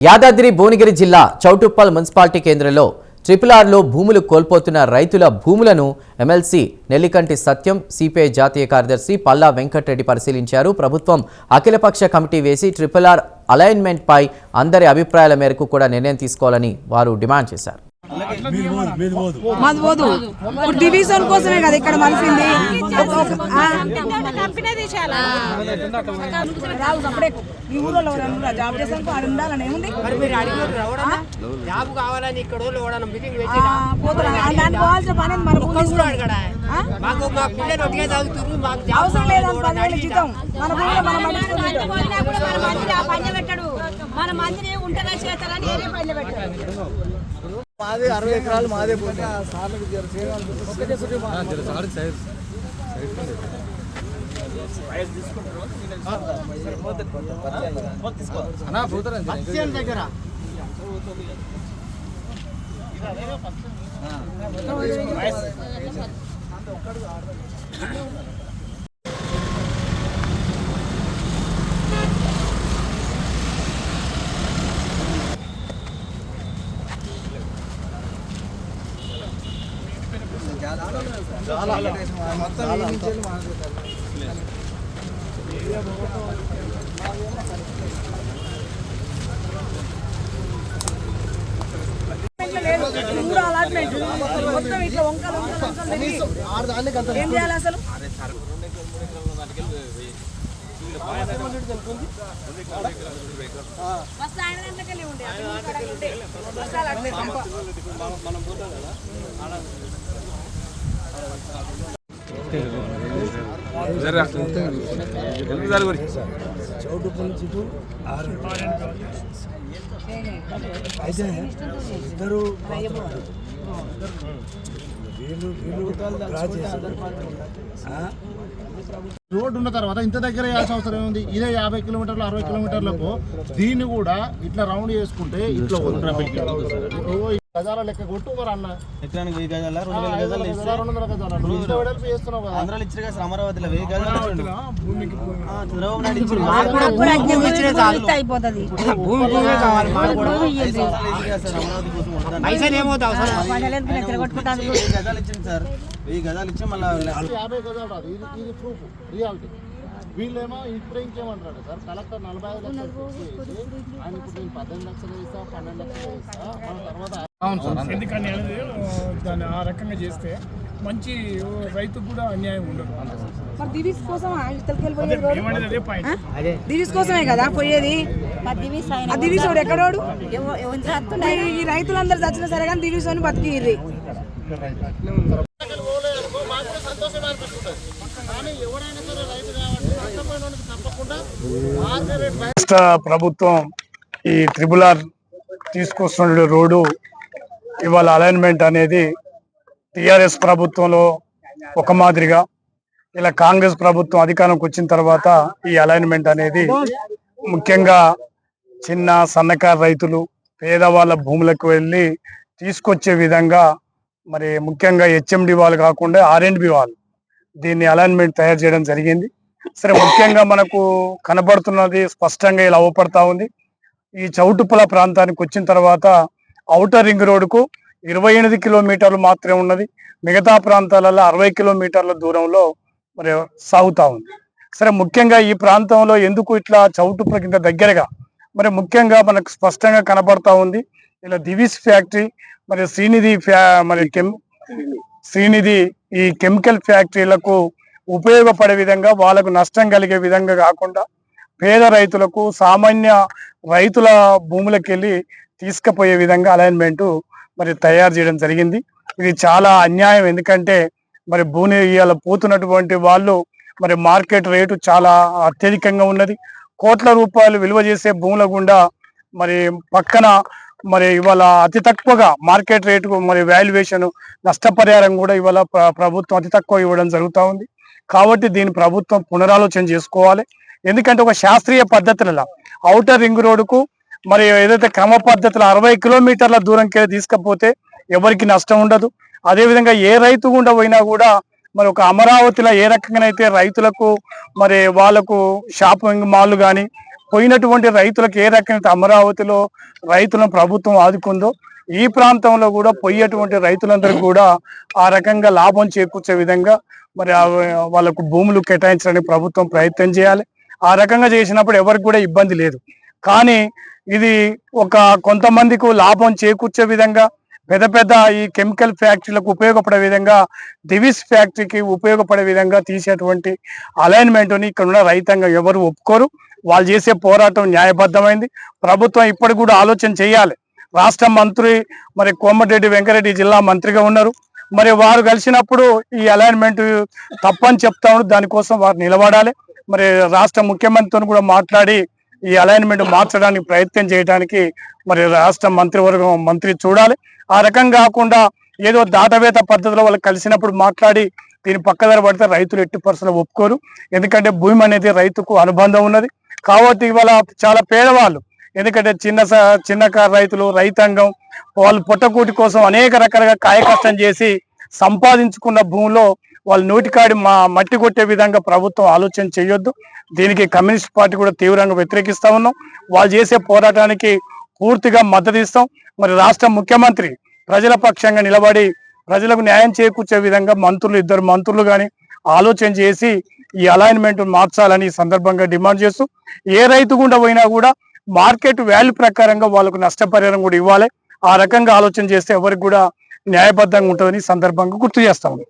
యాదాద్రి భువనగిరి జిల్లా చౌటుప్పల్ మున్సిపాలిటీ కేంద్రంలో ట్రిపుల్ ఆర్లో భూములు కోల్పోతున్న రైతుల భూములను ఎమ్మెల్సీ నెల్లికంటి సత్యం సిపిఐ జాతీయ కార్యదర్శి పల్లా వెంకటరెడ్డి పరిశీలించారు. ప్రభుత్వం అఖిలపక్ష కమిటీ వేసి ట్రిపుల్ ఆర్ అలైన్మెంట్పై అందరి అభిప్రాయాల మేరకు కూడా నిర్ణయం తీసుకోవాలని వారు డిమాండ్ చేశారు. మాది పోదు. ఇప్పుడు డివిజన్ కోసమే కదా ఇక్కడ మలిసింది. ఈ ఊళ్ళో జాబ్ చేసాను అది ఉండాలని ఏముంది? మరి మీరు అడిగారు ఎవడన్నా జాబ్ కావాలని ఇక్కడ పోవాల్సిన పని? మాకు మా పిల్లలు మాకు జాబ్ అవసరం లేదని పదివేలు? జీతం మన మనం మందిని చేస్తారని పని మాదే అరవై ఎకరాలు మాదే పోతే దగ్గర. మొత్తం ఈ నుంచి వెళ్ళి మాదే. లేదు మూడు అలాట్మెంట్ మొత్తం ఇట్లా వంకలు వంకలు ఏం చేయాలి అసలు? బస్ ఆయన దాంట్లోకెళ్ళి ఉండే అటు ఈ చౌటుపల్లి చుట్టూ ఆరు అయితే ఇద్దరు రోడ్డు ఉన్న తర్వాత ఇంత దగ్గర వేయాల్సిన అవసరం ఏముంది? ఇదే యాభై కిలోమీటర్లు అరవై కిలోమీటర్లకు దీన్ని కూడా ఇట్లా రౌండ్ చేసుకుంటే ఇట్లా గజాల లెక్క కొట్టు మరి అన్న. ఎకరానికి వెయ్యి గజాల? రెండు వేల గజాలు వందల ఇస్తే గజాలు, రెండు వందల గజాలు ఇంత వెడల్పు చేస్తున్నావు కదా. ఆంధ్రాలో ఇచ్చారు కదా అమరావతిలో వెయ్యి గజాలు చంద్రబాబు నాయుడు ఇచ్చిండు. మాకు కూడా భూమి ఇచ్చినా చాలు అయిపోతుంది. భూమి భూమే కావాలి. మాకు కూడా. పైసలు ఏమవుతా అవసరం వెయ్యి గజాలు ఇచ్చింది సార్. వెయ్యి గజాలు ఇచ్చి మళ్ళీ యాభై గజాలు రాదు. ఇది ఇది ప్రూఫ్ రియాలిటీ వీళ్ళేమో ఇప్పుడే ఇంకేమంటారు సార్? కలెక్టర్ నలభై ఐదు లక్షలు ఆయన ఇప్పుడు నేను పద్దెనిమిది లక్షలు ఇస్తా పన్నెండు లక్షలు మన తర్వాత ఎందుకని అనేది దాన్ని ఆ రకంగా చేస్తే మంచి రైతుకు కూడా అన్యాయం ఉండదు. మరి దివిస్ కోసం దివిస్ కోసమే కదా పోయేది? దివిస్ వాడు ఎక్కడోడు ఈ రైతులందరూ చచ్చినా సరే కానీ దివిస్ అని బతికిర్రి. సరే రైతు రాష్ట్ర ప్రభుత్వం ఈ త్రిబుల్ ఆర్ తీసుకొస్తున్న రోడ్డు ఇవాళ అలైన్మెంట్ అనేది టిఆర్ఎస్ ప్రభుత్వంలో ఒక మాదిరిగా ఇలా కాంగ్రెస్ ప్రభుత్వం అధికారంకి వచ్చిన తర్వాత ఈ అలైన్మెంట్ అనేది ముఖ్యంగా చిన్న సన్నకారు రైతులు పేదవాళ్ళ భూములకు వెళ్ళి తీసుకొచ్చే విధంగా మరి ముఖ్యంగా హెచ్ఎండి వాళ్ళు కాకుండా ఆర్ఎండ్బి వాళ్ళు దీన్ని అలైన్మెంట్ తయారు చేయడం జరిగింది. సరే ముఖ్యంగా మనకు కనబడుతున్నది స్పష్టంగా ఇలా అవపడతా ఉంది. ఈ చౌటుప్పల ప్రాంతానికి వచ్చిన తర్వాత ఔటర్ రింగ్ రోడ్డుకు ఇరవై ఎనిమిది కిలోమీటర్లు మాత్రమే ఉన్నది. మిగతా ప్రాంతాలలో అరవై కిలోమీటర్ల దూరంలో మరి సాగుతూ ఉంది. సరే ముఖ్యంగా ఈ ప్రాంతంలో ఎందుకు ఇట్లా చౌటు ఇంత దగ్గరగా మరి ముఖ్యంగా మనకు స్పష్టంగా కనబడతా ఉంది. ఇలా దివిస్ ఫ్యాక్టరీ మరి శ్రీనిధి ఫ్యా మరి కెమ్ శ్రీనిధి ఈ కెమికల్ ఫ్యాక్టరీలకు ఉపయోగపడే విధంగా వాళ్ళకు నష్టం కలిగే విధంగా కాకుండా పేద రైతులకు సామాన్య రైతుల భూములకు వెళ్ళి తీసుకుపోయే విధంగా అలైన్మెంట్ మరి తయారు చేయడం జరిగింది. ఇది చాలా అన్యాయం. ఎందుకంటే మరి భూమి ఇవాళ పోతున్నటువంటి వాళ్ళు మరి మార్కెట్ రేటు చాలా అత్యధికంగా ఉన్నది. కోట్ల రూపాయలు విలువ చేసే భూముల గుండా మరి పక్కన మరి ఇవాళ అతి తక్కువగా మార్కెట్ రేటుకు మరి వాల్యుయేషన్ నష్టపరిహారం కూడా ఇవాళ ప్రభుత్వం అతి తక్కువ ఇవ్వడం జరుగుతూ ఉంది. కాబట్టి దీని ప్రభుత్వం పునరాలోచన చేసుకోవాలి. ఎందుకంటే ఒక శాస్త్రీయ పద్ధతులలో ఔటర్ రింగ్ రోడ్డుకు మరి ఏదైతే క్రమ పద్ధతిలో అరవై కిలోమీటర్ల దూరంకి తీసుకపోతే ఎవరికి నష్టం ఉండదు. అదేవిధంగా ఏ రైతు గుండా పోయినా కూడా మరి ఒక అమరావతిలో ఏ రకంగానైతే రైతులకు మరి వాళ్ళకు షాపింగ్ మాల్ కానీ పోయినటువంటి రైతులకు ఏ రకమైన అమరావతిలో రైతులను ప్రభుత్వం ఆదుకుందో ఈ ప్రాంతంలో కూడా పోయేటువంటి రైతులందరూ కూడా ఆ రకంగా లాభం చేకూర్చే విధంగా మరి ఆ వాళ్ళకు భూములు కేటాయించడానికి ప్రభుత్వం ప్రయత్నం చేయాలి. ఆ రకంగా చేసినప్పుడు ఎవరికి కూడా ఇబ్బంది లేదు. కానీ ఇది ఒక కొంతమందికి లాభం చేకూర్చే విధంగా పెద్ద పెద్ద ఈ కెమికల్ ఫ్యాక్టరీలకు ఉపయోగపడే విధంగా దివిస్ ఫ్యాక్టరీకి ఉపయోగపడే విధంగా తీసేటువంటి అలైన్మెంట్ని ఇక్కడ ఉన్న రైతాంగం ఎవరు ఒప్పుకోరు. వాళ్ళు చేసే పోరాటం న్యాయబద్ధమైంది. ప్రభుత్వం ఇప్పటికి కూడా ఆలోచన చేయాలి. రాష్ట్ర మంత్రి మరి కోమటిరెడ్డి వెంకరెడ్డి జిల్లా మంత్రిగా ఉన్నారు. మరి వారు కలిసినప్పుడు ఈ అలైన్మెంట్ తప్పని చెప్తా దానికోసం వారు నిలబడాలి. మరి రాష్ట్ర ముఖ్యమంత్రితో కూడా మాట్లాడి ఈ అలైన్మెంట్ మార్చడానికి ప్రయత్నం చేయడానికి మరి రాష్ట్ర మంత్రివర్గం మంత్రి చూడాలి. ఆ రకం కాకుండా ఏదో దాటవేత పద్ధతిలో వాళ్ళు కలిసినప్పుడు మాట్లాడి దీని పక్కదారి పడితే రైతులు ఎట్టి పరిస్థితులు ఒప్పుకోరు. ఎందుకంటే భూమి అనేది రైతుకు అనుబంధం ఉన్నది. కాబట్టి ఇవాళ చాలా పేదవాళ్ళు ఎందుకంటే చిన్న స- చిన్నకారు రైతులు రైతాంగం వాళ్ళు పుట్టకూటి కోసం అనేక రకాలుగా కాయకష్టం చేసి సంపాదించుకున్న భూమిలో వాళ్ళు నోటికాడి మా మట్టి కొట్టే విధంగా ప్రభుత్వం ఆలోచన చేయొద్దు. దీనికి కమ్యూనిస్ట్ పార్టీ కూడా తీవ్రంగా వ్యతిరేకిస్తా ఉన్నాం. వాళ్ళు చేసే పోరాటానికి పూర్తిగా మద్దతు ఇస్తాం. మరి రాష్ట్ర ముఖ్యమంత్రి ప్రజల పక్షంగా నిలబడి ప్రజలకు న్యాయం చేకూర్చే విధంగా మంత్రులు ఇద్దరు మంత్రులు కానీ ఆలోచన చేసి ఈ అలైన్మెంట్ మార్చాలని ఈ సందర్భంగా డిమాండ్ చేస్తూ ఏ రైతు గుండా పోయినా కూడా మార్కెట్ వాల్యూ ప్రకారంగా వాళ్ళకు నష్టపరిహారం కూడా ఇవ్వాలి. ఆ రకంగా ఆలోచన చేస్తే ఎవరికి కూడా న్యాయబద్ధంగా ఉంటుందని సందర్భంగా గుర్తు చేస్తాము